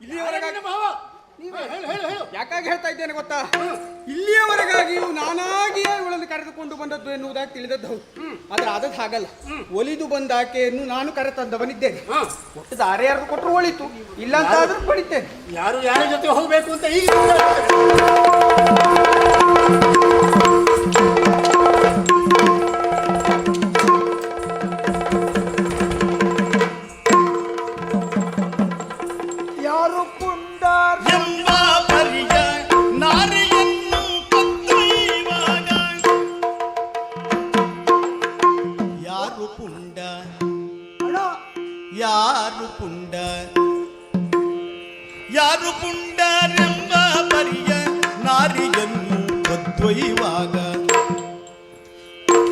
ಇಲ್ಲಿಯವರೆಗಾಗಿ ಭಾವ ಹೇಳು ಹೇಳು ಹೇಳು. ಯಾಕಾಗಿ ಹೇಳ್ತಾ ಇದ್ದೇನೆ ಗೊತ್ತಾ? ಇಲ್ಲಿಯವರೆಗಾಗಿಯೂ ನಾನಾಗಿಯೇ ಇವಳನ್ನು ಕರೆದುಕೊಂಡು ಬಂದದ್ದು ಎನ್ನುವುದಾಗಿ ತಿಳಿದದ್ದು ಹೌದು. ಆದ್ರೆ ಅದಕ್ಕೆ ಹಾಗಲ್ಲ. ಒಲಿದು ಬಂದ ಆಕೆಯನ್ನು ನಾನು ಕರೆ ತಂದವನಿದ್ದೇನೆ ಒಟ್ಟು ದಾರೆ ಯಾರು ಕೊಟ್ಟರು ಒಳಿತು. ಇಲ್ಲ ಅಂತ ಆದ್ರೂ ಪಡಿತೇನೆ. ಯಾರು ಯಾರ ಜೊತೆ ಹೋಗಬೇಕು ಅಂತ ಈಗ ಪುಂಡರೆಂಬ ಪರಿಯ ನಾರಿಯನ್ನು ಕದ್ದೊಯ್ಯುವಾಗ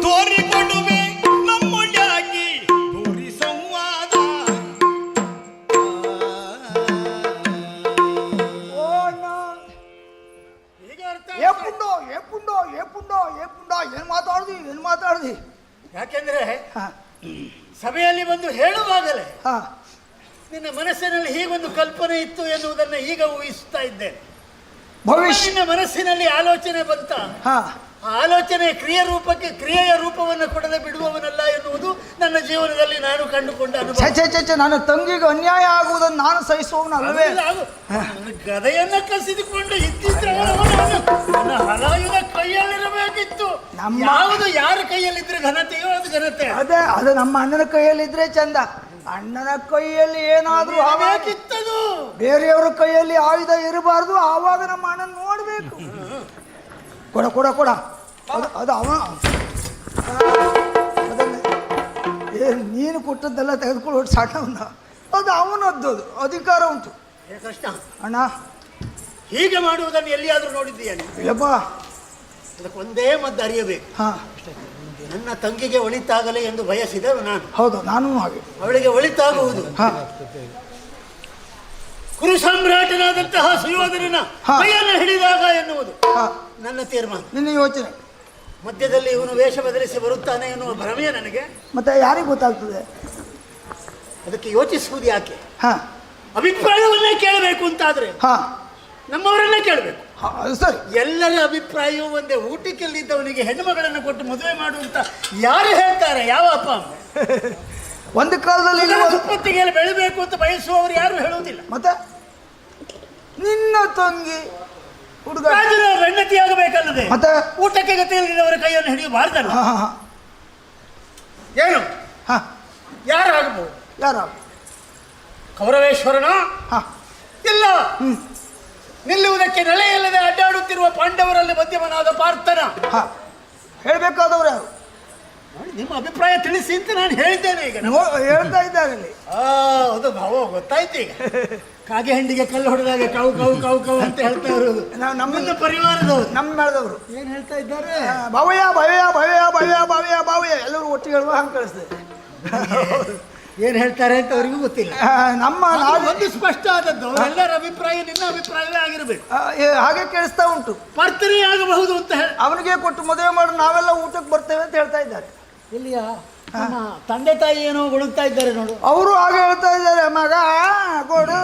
ತೋರಿಕೊಡುವೆ ನಮ್ಮೊಳಗಾಗಿ ತೋರಿ ಸಂವಾದ. ಏ ಪುಂಡೋ ಏ ಪುಂಡೋ ಏ ಪುಂಡೋ ಏ ಪುಂಡೋ ಏನು ಮಾತಾಡ್ದಿ ಏನು ಮಾತಾಡ್ದಿ? ಯಾಕೆಂದ್ರೆ ಸಭೆಯಲ್ಲಿ ಬಂದು ಹೇಳುವಾಗಲೇ ನಿನ್ನ ಮನಸ್ಸಿನಲ್ಲಿ ಹೀಗೊಂದು ಕಲ್ಪನೆ ಇತ್ತು ಎನ್ನುವುದನ್ನು ಈಗ ಊಹಿಸುತ್ತಾ ಇದ್ದೇನೆ. ಭವಿಷ್ಯ ನಿನ್ನ ಮನಸ್ಸಿನಲ್ಲಿ ಆಲೋಚನೆ ಬಂತ? ಹಾ. ಆ ಆಲೋಚನೆ ಕ್ರಿಯೆ ರೂಪಕ್ಕೆ ಕ್ರಿಯೆಯ ರೂಪವನ್ನು ಕೊಡದೆ ಬಿಡುವವನಲ್ಲ ಎನ್ನುವುದು ನನ್ನ ಜೀವನದಲ್ಲಿ ನಾನು ಕಂಡುಕೊಂಡ ಅನುಭವ. ಛೆ ಛೆ ಛೆ ನನ್ನ ತಂಗಿಗೆ ಅನ್ಯಾಯ ಆಗುವುದನ್ನು ನಾನು ಸಹಿಸುವವನು ಅಲ್ಲವೇ? ಅದೆಲ್ಲ ಆಗು. ನನ್ನ ಗದೆಯನ್ನ ಕಸಿದುಕೊಂಡು ಇದ್ದಿದ್ರೆ ಅವನವನನ್ನು ನನ್ನ ಹಲಾಯುಧ ಕೈಯಲ್ಲಿರಬೇಕಿತ್ತು. ನಮ್ಮ- ಯಾವುದು ಯಾರ ಕೈಯಲ್ಲಿದ್ರೆ ಘನತೆಯೋ ಅದು ಘನತೆ. ಅದೇ ಅದು ನಮ್ಮ ಅಣ್ಣನ ಕೈಯಲ್ಲಿದ್ರೆ ಚಂದ. ಅಣ್ಣನ ಕೈಯಲ್ಲಿ ಏನಾದ್ರೂ ಆವಾಗ ಬೇಕಿತ್ತದು ಬೇರೆಯವರ ಕೈಯಲ್ಲಿ ಆಯುಧ ಇರಬಾರ್ದು ಆವಾಗ ನಮ್ಮ ಅಣ್ಣನ ನೋಡ್ಬೇಕು. ಕೊಡ ಕೊಡ ಕೊಡ. ಅದು ಅದು ಅವ. ಏ ನೀನು ಕೊಟ್ಟದ್ದೆಲ್ಲ ತೆಗೆದುಕೊಂಡು ಹೊಟ್ಟು ಸಣ್ಣವನ್ನ. ಅದು ಅವನದ್ದು ಅದು ಅಧಿಕಾರ ಉಂಟು. ಕೃಷ್ಣ. ಅಣ್ಣ. ಹೀಗೆ ಮಾಡುವುದನ್ನು ಎಲ್ಲಿಯಾದರೂ ನೋಡಿದ್ದೀಯ ನೀನು? ಇಲ್ಲಪ್ಪ ಅದಕ್ಕೆ ಒಂದೇ ಮದ್ದು ಅರಿಯಬೇಕು. ಹಾ. ನನ್ನ ತಂಗಿಗೆ ಒಳಿತಾಗಲಿ ಎಂದು ಬಯಸಿದಳು ನಾನು. ಹೌದು ನಾನು ಹಾಗೆ. ಅವಳಿಗೆ ಒಳಿತಾಗುವುದು. ಹಾ. ಕುರು ಸಾಮ್ರಾಟನಾದಂತಹ ಸುಯೋಧನನ. ಕೈಯನ್ನು ಹಿಡಿದಾಗ ಎನ್ನುವುದು. ಹಾ. ನನ್ನ ತೀರ್ಮಾನ. ನಿನ್ನ ಯೋಚನೆ. ಮಧ್ಯದಲ್ಲಿ ಇವನು ವೇಷ ಬದಲಿಸಿ ಬರುತ್ತಾನೆ ಎನ್ನುವ ಭ್ರಮೆಯ ನನಗೆ. ಮತ್ತೆ ಯಾರಿಗೆ ಗೊತ್ತಾಗ್ತದೆ? ಅದಕ್ಕೆ ಯೋಚಿಸುವುದು ಯಾಕೆ? ಹಾ. ಅಭಿಪ್ರಾಯವನ್ನೇ ಕೇಳಬೇಕು ಅಂತಾದ್ರೆ ಹಾ. ನಮ್ಮವರನ್ನೇ ಕೇಳಬೇಕು. ಸರಿ. ಎಲ್ಲರ ಅಭಿಪ್ರಾಯವೂ ಒಂದೇ. ಊಟಕ್ಕೆಲ್ಲಿದ್ದವನಿಗೆ ಹೆಣ್ಣುಮಗಳನ್ನು ಕೊಟ್ಟು ಮದುವೆ ಮಾಡುವಂತ ಯಾರು ಹೇಳ್ತಾರೆ? ಯಾವ ಅಪ್ಪ ಅಮ್ಮ? ಒಂದು ಕಾಲದಲ್ಲಿ ಮಗನ ಇರುವ- ಬೆಳಿಬೇಕು ಅಂತ ಬಯಸುವವರು ಯಾರು ಹೇಳುವುದಿಲ್ಲ. ಮತ್ತೆ? ನಿನ್ನ ತಂಗಿ ಹುಡುಗ ಹೆಂಡತಿಯಾಗಬೇಕಲ್ಲದೆ? ಮತ್ತೆ? ಊಟಕ್ಕೆ ಗತಿಯಲ್ಲಿದ್ದವರ ಕೈಯನ್ನು ಹಿಡಿಯಬಾರ್ದಲ್ಲ ಹಾ ಹಾ ಹಾ. ಏನು? ಹಾ. ಯಾರು ಆಗಬಹುದು ಯಾರ ಕೌರವೇಶ್ವರನ? ಹಾ. ಇಲ್ಲ. ನಿಲ್ಲುವುದಕ್ಕೆ ನೆಲೆಯಿಲ್ಲದೆ ಅಡ್ಡಾಡುತ್ತಿರುವ ಪಾಂಡವರಲ್ಲಿ ಮಧ್ಯಮನಾದ ಪಾರ್ಥನ. ಹಾ. ಹೇಳಬೇಕಾದವ್ರು ಯಾರು? ನಿಮ್ಮ ಅಭಿಪ್ರಾಯ ತಿಳಿಸಿ ಅಂತ ನಾನು ಹೇಳಿದ್ದೇನೆ ಈಗ ನೋ ಹೇಳ್ತಾ ಇದ್ದಾರೆ ಇಲ್ಲಿ ಆ ಅದು ಭಾವ ಗೊತ್ತಾಯ್ತು ಈಗ. ಕಾಗೆ ಹಂಡಿಗೆ ಕಲ್ಲು ಹೊಡೆದಾಗ ಕವು ಕವು ಕವು ಕವು ಅಂತ ಹೇಳ್ತಾ ಇರೋದು ನಾವು ನಮ್ಮ ಪರಿವಾರದವರು. ನಮ್ಮ ಬೆಳೆದವರು ಏನ್ ಹೇಳ್ತಾ ಇದ್ದಾರೆ? ಭವಯ ಭವ್ಯ ಭವ್ಯ ಭವ್ಯ ಭವ್ಯ ಭವ್ಯ ಎಲ್ಲರೂ ಒಟ್ಟಿಗೆ ಹೇಳುವ ಹಂಗೆ ಕಳಿಸ್ತದೆ. ಏನ್ ಹೇಳ್ತಾರೆ ಅಂತ ಅವರಿಗೂ ಗೊತ್ತಿಲ್ಲ. ನಮ್ಮ ನಾವು ಒಂದು ಸ್ಪಷ್ಟ ಆದದ್ದು ಎಲ್ಲರ ಅಭಿಪ್ರಾಯ ನಿನ್ನ ಅಭಿಪ್ರಾಯವೇ ಆಗಿರಬೇಕು. ಏ, ಹಾಗೆ ಕೇಳಿಸ್ತಾ ಉಂಟು. ಪರ್ತನೇ ಆಗಬಹುದು ಅಂತ ಹೇಳಿ. ಅವನಿಗೆ ಕೊಟ್ಟು ಮದುವೆ ಮಾಡಿ ನಾವೆಲ್ಲ ಊಟಕ್ಕೆ ಬರ್ತೇವೆ ಅಂತ ಹೇಳ್ತಾ ಇದ್ದಾರೆ. ಇಲ್ಲಿಯ? ನಮ್ಮ ತಂದೆ ತಾಯಿ ಏನೋ ಗುಳುಗ್ತಾ ಇದ್ದಾರೆ ನೋಡು. ಅವರು ಹಾಗೆ ಹೇಳ್ತಾ ಇದ್ದಾರೆ ಮಗ ಕೊಡು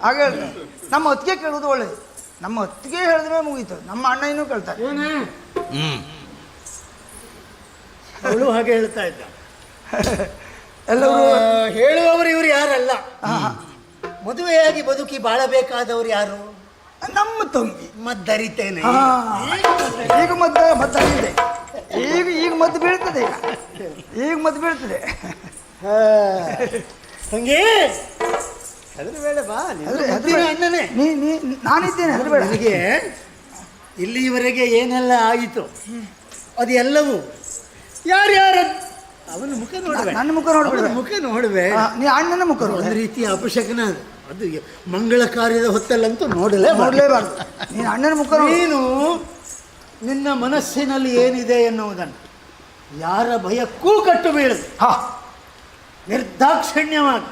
ಹಾಗೆ ಹೇಳ್ತಾರೆ. ನಮ್ಮ ಹೊತ್ತಿಗೆ ಕೇಳೋದು ಒಳ್ಳೇದು. ನಮ್ಮ ಹೊತ್ತಿಗೆ ಹೇಳಿದ್ರೆ ಮುಗೀತು. ನಮ್ಮ ಅಣ್ಣ ಇನ್ನೂ ಕೇಳ್ತಾರೆ. ಏನೇ? ಅವಳು ಹಾಗೆ ಹೇಳ್ತಾ ಇದ್ದ. ಎಲ್ಲರೂ ಹೇಳುವವರು ಇವರು ಯಾರಲ್ಲ. ಮದುವೆಯಾಗಿ ಬದುಕಿ ಬಾಳಬೇಕಾದವರು ಯಾರು? ನಮ್ಮ ತಂಗಿ. ಮದ್ದರಿತೇನೆ. ಈಗ ಮದ್ದು ಮದ್ದಾಗಿದೆ ಈಗ ಈಗ ಮದ್ದು ಬೀಳ್ತದೆ ಈಗ. ಈಗ ಮದ್ದು ಬೀಳ್ತದೆ. ತಂಗಿ ಹೆದರಬೇಡ ಬಾ. ಅಣ್ಣನೇ ನೀ ನೀ ನಾನಿದ್ದೇನೆ ಹೆದರಬೇಡ ನನಗೆ ಇಲ್ಲಿಯವರೆಗೆ ಏನೆಲ್ಲ ಆಯಿತು? ಅದು ಎಲ್ಲವೂ ಯಾರ್ಯಾರ ಅವನ ಮುಖ ನೋಡಬೇಡ ನನ್ನ ಮುಖ ನೋಡ್ಬೇಡ. ಮುಖ ನೋಡುವೆ ಆ, ನೀ ಅಣ್ಣನ ಮುಖ ನೋಡ ಒಂದು ರೀತಿಯ ಅಪಶಕನ ಅದು. ಮಂಗಳ ಕಾರ್ಯದ ಹೊತ್ತಲ್ಲಂತೂ ನೋಡಲೇ ನೋಡ್ಲೇಬಾರ್ದು. ನೀನು ಅಣ್ಣನ ಮುಖ. ನೀನು ನಿನ್ನ ಮನಸ್ಸಿನಲ್ಲಿ ಏನಿದೆ ಎನ್ನುವುದನ್ನು ಯಾರ ಭಯಕ್ಕೂ ಕಟ್ಟು ಬೀಳದು ಹಾ. ನಿರ್ದಾಕ್ಷಿಣ್ಯವಾಗಿ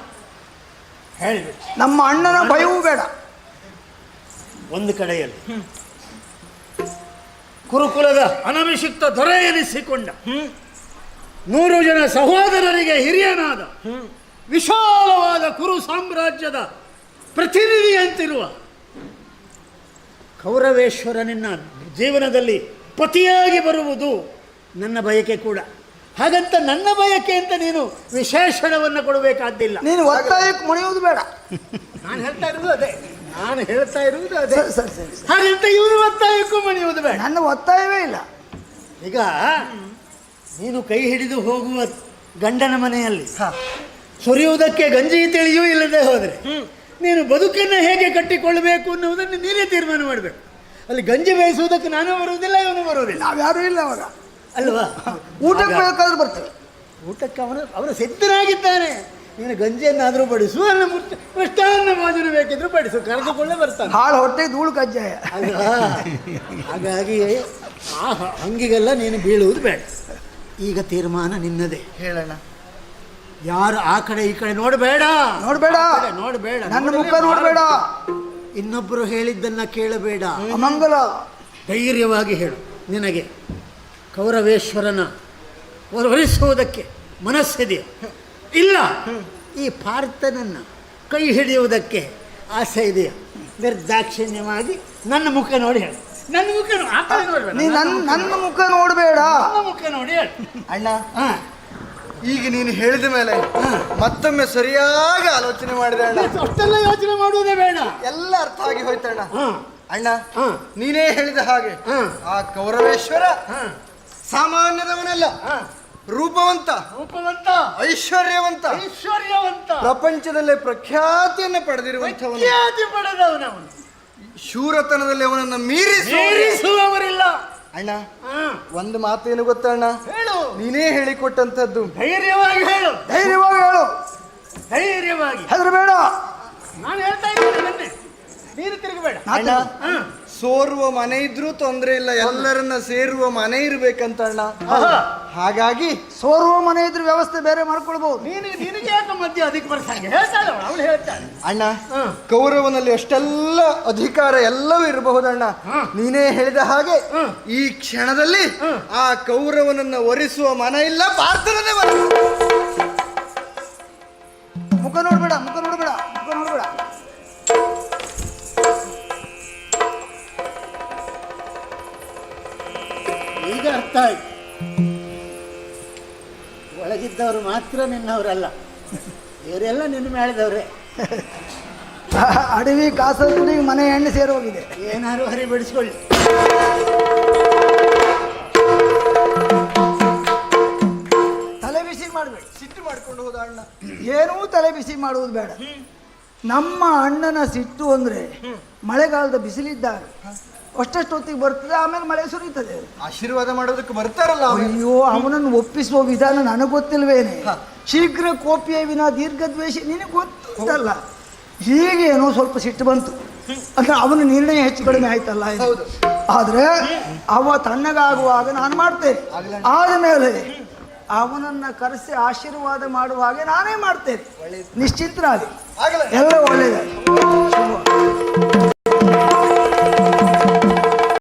ಹೇಳಿ. ನಮ್ಮ ಅಣ್ಣನ ಭಯವೂ ಬೇಡ. ಒಂದು ಕಡೆಯಲ್ಲಿ ಕುರುಕುಲದ ಅನಭಿಷಿಕ್ತ ದೊರೆ ಎನಿಸಿಕೊಂಡ ನೂರು ಜನ ಸಹೋದರರಿಗೆ ಹಿರಿಯನಾದ ವಿಶಾಲವಾದ ಕುರು ಸಾಮ್ರಾಜ್ಯದ ಪ್ರತಿನಿಧಿ ಪ್ರತಿನಿಧಿಯಂತಿರುವ ಕೌರವೇಶ್ವರನಿನ್ನ ಜೀವನದಲ್ಲಿ ಪತಿಯಾಗಿ ಬರುವುದು ನನ್ನ ಬಯಕೆ ಕೂಡ. ಹಾಗಂತ ನನ್ನ ಬಯಕೆ ಅಂತ ನೀನು ವಿಶೇಷಣವನ್ನು ಕೊಡಬೇಕಾದ್ದಿಲ್ಲ ನೀನು ಒತ್ತಾಯಕ್ಕೆ ಮುಣಿಯುವುದು ಬೇಡ. ನಾನು ಹೇಳ್ತಾ ಇರೋದು ಅದೇ. ನಾನು ಹೇಳ್ತಾ ಇರುವುದು ಅದೇ. ಸರಿ ಸರಿ ಸರಿ ಸರಿ. ಹಾಗಂತ ಇವನು ಒತ್ತಾಯಕ್ಕೂ ಮಣಿಯುವುದು ಬೇಡ. ನನ್ನ ಒತ್ತಾಯವೇ ಇಲ್ಲ. ಈಗ ನೀನು ಕೈ ಹಿಡಿದು ಹೋಗುವ ಗಂಡನ ಮನೆಯಲ್ಲಿ ಸುರಿಯುವುದಕ್ಕೆ ಗಂಜಿ ತಿಳಿಯೂ ಇಲ್ಲದೆ ಹೋದರೆ ನೀನು ಬದುಕನ್ನು ಹೇಗೆ ಕಟ್ಟಿಕೊಳ್ಳಬೇಕು ಅನ್ನುವುದನ್ನು ನೀನೇ ತೀರ್ಮಾನ ಮಾಡಬೇಕು. ಅಲ್ಲಿ ಗಂಜಿ ಬೇಯಿಸುವುದಕ್ಕೆ ನಾನು ಬರುವುದಿಲ್ಲ ಇವನು ಬರುವುದಿಲ್ಲ. ನಾವ್ಯಾರೂ ಇಲ್ಲ ಅವರ ಅಲ್ವಾ? ಊಟಕ್ಕೆ ಬೇಕಾದ್ರೂ ಬರ್ತೇವೆ. ಊಟಕ್ಕೆ ಅವನು ಅವನು ಸಿದ್ಧನಾಗಿದ್ದಾನೆ. ನೀನು ಗಂಜಿಯನ್ನಾದರೂ ಬಡಿಸು ಅಲ್ಲ ಮುಟ್ಟ ಮೃಷ್ಟಾನ್ನ ಭೋಜನ ಬೇಕಿದ್ರು ಬಡಿಸು ಕರೆದುಕೊಳ್ಳೆ ಬರ್ತಾನೆ. ಹಾಳು ಹೊಟ್ಟೆ ಧೂಳು ಕಜ್ಜಾಯ. ಅಲ್ವಾ? ಹಾಗಾಗಿ ಆ ಹಂಗಿಗೆಲ್ಲ ನೀನು ಬೀಳುವುದು ಬೇಡ. ಈಗ ತೀರ್ಮಾನ ನಿನ್ನದೇ. ಹೇಳೋಣ ಯಾರು ಆ ಕಡೆ ಈ ಕಡೆ ನೋಡಬೇಡ. ನೋಡಬೇಡ. ನೋಡಬೇಡ. ನನ್ನ ಮುಖ ನೋಡಬೇಡ. ಇನ್ನೊಬ್ಬರು ಹೇಳಿದ್ದನ್ನ ಕೇಳಬೇಡ. ಅಮಂಗಲ. ಧೈರ್ಯವಾಗಿ ಹೇಳು. ನಿನಗೆ ಕೌರವೇಶ್ವರನ ವರಿಸುವುದಕ್ಕೆ ಮನಸ್ಸಿದೆಯೋ? ಇಲ್ಲ. ಈ ಪಾರ್ಥನನ್ನು ಕೈ ಹಿಡಿಯುವುದಕ್ಕೆ ಆಸೆ ಇದೆಯಾ? ನಿರ್ದಾಕ್ಷಿಣ್ಯವಾಗಿ ನನ್ನ ಮುಖ ನೋಡಿ ಹೇಳು. ನನ್ನ ಮುಖ ನೋ- ಆ ಕಡೆ ನೋಡ್ಬೇಡ. ನೀ ನನ್ನ ನನ್ನ ಮುಖ ನೋಡ್ಬೇಡ. ನನ್ನ ಮುಖ ನೋಡಿ ಹೇಳು. ಅಣ್ಣ ಹಾ. ಈಗ ನೀನು ಹೇಳಿದ ಮೇಲೆ ಮತ್ತೊಮ್ಮೆ ಸರಿಯಾಗಿ ಆಲೋಚನೆ ಮಾಡಿದೆ ಅಣ್ಣ. ಅಷ್ಟೆಲ್ಲ ಯೋಚನೆ ಮಾಡುವುದೇ ಬೇಡ. ಎಲ್ಲ ಅರ್ಥ ಆಗಿ ಹೋಯ್ತಣ್ಣ ಹಾ. ಅಣ್ಣ ಹಾ. ನೀನೇ ಹೇಳಿದ ಹಾಗೆ ಹಾ. ಆ ಕೌರವೇಶ್ವರ ಹಾ. ಸಾಮಾನ್ಯದವನಲ್ಲ ಹಾ. ರೂಪವಂತ ರೂಪವಂತ. ಐಶ್ವರ್ಯವಂತ ಐಶ್ವರ್ಯವಂತ. ಪ್ರಪಂಚದಲ್ಲೇ ಪ್ರಖ್ಯಾತಿಯನ್ನು ಪಡೆದಿರುವಂತವನು ಖ್ಯಾತಿ ಪಡೆದವನವನು. ಶೂರತನದಲ್ಲಿ ಅವನನ್ನು ಮೀರಿಸಿ. ಮೀರಿಸುವವರಿಲ್ಲ. ಅಣ್ಣ ಒಂದು ಮಾತೇನು ಗೊತ್ತಣ್ಣ ಹೇಳು. ನೀನೇ ಹೇಳಿಕೊಟ್ಟಂತದ್ದು ಧೈರ್ಯವಾಗಿ ಹೇಳು. ಧೈರ್ಯವಾಗಿ ಹೇಳು. ಧೈರ್ಯವಾಗಿ. ಹೆದರಬೇಡ. ನಾನು ಹೇಳ್ತಾ ಇದ್ದೇನೆ ನೀರು ನೀನು ತಿರುಗಬೇಡ. ಅಣ್ಣ ಹಾ. ಸೋರುವ ಮನೆ ಇದ್ರೂ ತೊಂದರೆ ಇಲ್ಲ ಎಲ್ಲರನ್ನ ಸೇರುವ ಮನೆ ಇರ್ಬೇಕಂತ ಅಣ್ಣ. ಹಾಗಾಗಿ ಸೋರುವ ಮನೆ ಇದ್ರ ವ್ಯವಸ್ಥೆ ಬೇರೆ ಮಾಡ್ಕೊಳ್ಬಹುದು ನೀನು ನಿನಗೆ ಯಾಕೆ ಮಧ್ಯ ಅದಕ್ಕೆ ಬರ್ಸಂಗೆ ಹೇಳ್ತಾಳೆ ಅವಳು ಅವಳು ಹೇಳ್ತಾಳೆ ಅಣ್ಣ ಕೌರವನಲ್ಲಿ ಅಷ್ಟೆಲ್ಲ ಅಧಿಕಾರ ಎಲ್ಲವೂ ಇರಬಹುದಣ್ಣ. ಅಣ್ಣ ನೀನೇ ಹೇಳಿದ ಹಾಗೆ ಈ ಕ್ಷಣದಲ್ಲಿ ಆ ಕೌರವನನ್ನ ಒರಿಸುವ ಮನ ಇಲ್ಲ ಪಾರ್ಥನದೇ ಮನ. ಮಾತ್ರ ನಿನ್ನವರಲ್ಲ. ಇವರೆಲ್ಲ ನಿನ್ನ ಮೇಳದವ್ರೆ. ಅಡವಿ ಕಾಸರಗುಡಿಗೆ ಮನೆ ಹೆಣ್ಣು ಸೇರಿ ಹೋಗಿದೆ. ಏನಾದ್ರು ಹರಿ ಬಿಡಿಸ್ಕೊಳ್ಳಿ. ತಲೆ ಬಿಸಿ ಮಾಡಬೇಡ. ಸಿಟ್ಟು ಮಾಡ್ಕೊಂಡು ಹೋದ ಅಣ್ಣ. ಏನೂ ತಲೆ ಬಿಸಿ ಮಾಡುವುದು ಬೇಡ. ನಮ್ಮ ಅಣ್ಣನ ಸಿಟ್ಟು ಅಂದ್ರೆ ಮಳೆಗಾಲದ ಬಿಸಿಲಿದ್ದಾಗ ಅಷ್ಟಷ್ಟೊತ್ತಿಗೆ ಬರ್ತದೆ ಆಮೇಲೆ ಮಳೆ ಸುರಿತದೆ. ಆಶೀರ್ವಾದ ಮಾಡೋದಕ್ಕೆ ಬರ್ತಾರಲ್ಲ ಅಯ್ಯೋ ಅವನನ್ನು ಒಪ್ಪಿಸುವ ವಿಧಾನ ನನಗೆ ಗೊತ್ತಿಲ್ವೇನೆ. ಶೀಘ್ರ ಕೋಪಿಯ ವಿನ ದೀರ್ಘದ್ವೇಷಿ ನಿನಗೆ ಗೊತ್ತಲ್ಲ. ಏನೋ ಸ್ವಲ್ಪ ಸಿಟ್ಟು ಬಂತು. ಅಂದ್ರೆ ಅವನ ನಿರ್ಣಯ ಹೆಚ್ಚು ಕಡಿಮೆ ಆಯ್ತಲ್ಲ. ಆದ್ರೆ ಅವ ತಣ್ಣಗಾಗುವಾಗ ನಾನು ಮಾಡ್ತೇನೆ. ಆದಮೇಲೆ ಅವನನ್ನ ಕರೆಸಿ ಆಶೀರ್ವಾದ ಮಾಡುವ ಹಾಗೆ ನಾನೇ ಮಾಡ್ತೇನೆ. ನಿಶ್ಚಿಂತರಾಗಿ. ಆಗಿ ಎಲ್ಲ ಒಳ್ಳೇದಾಗಿ